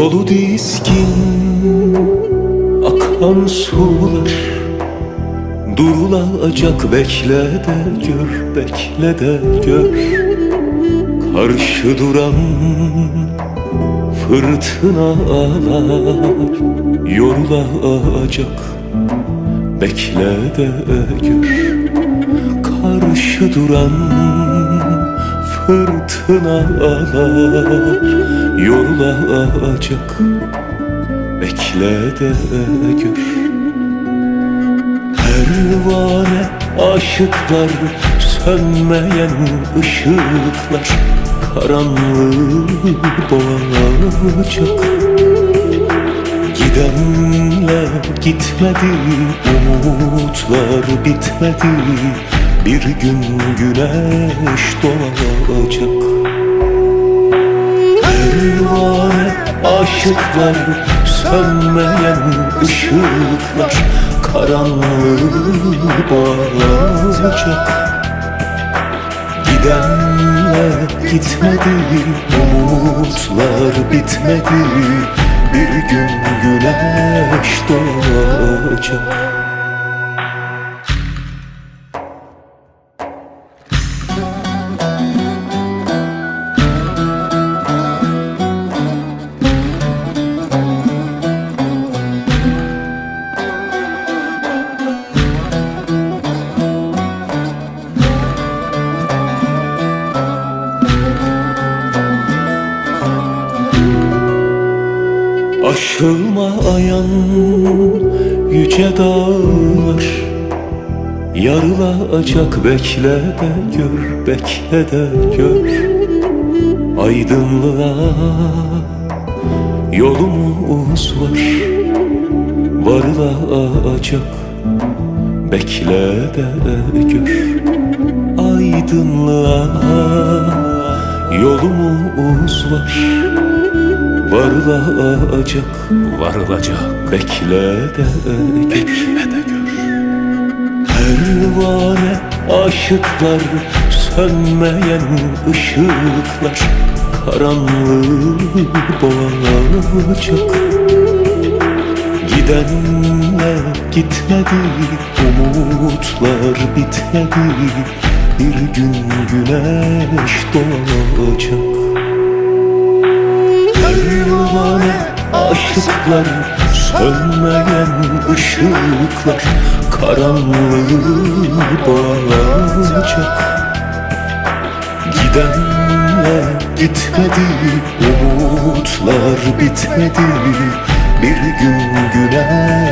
Dolu diskin akan sular Durulacak bekle de gör, bekle de gör. Karşı duran fırtınalar Yorulacak bekle de gör. Karşı duran fırtınalar Yorulacak bekle de gör Pervane aşıklar Sönmeyen ışıklar. Karanlığı boğacak Gidenle gitmedi Umutlar bitmedi. Bir gün güneş doğacak Pervane aşıklar Sönmeyen ışıklar Karanlığı boğacak Gidenle gitmedi Umutlar bitmedi Bir gün güneş doğacak Aşılmayan yüce dağlar. Yarılacak bekle de gör, bekle de gör. Aydınlığa yolumuz var Varılacak bekle de gör. Aydınlığa yolumuz var Varılacak, varılacak. Bekle de gör, bekle de gör. Pervane aşıklar Sönmeyen ışıklar. Karanlığı boğacak. Gidenle gitmedi Umutlar bitmedi. Bir gün güneş doğacak Pervane aşıklar Sönmeyen ışıklar Karanlığı boğacak Gidenle gitmedi Umutlar bitmedi. Bir gün güneş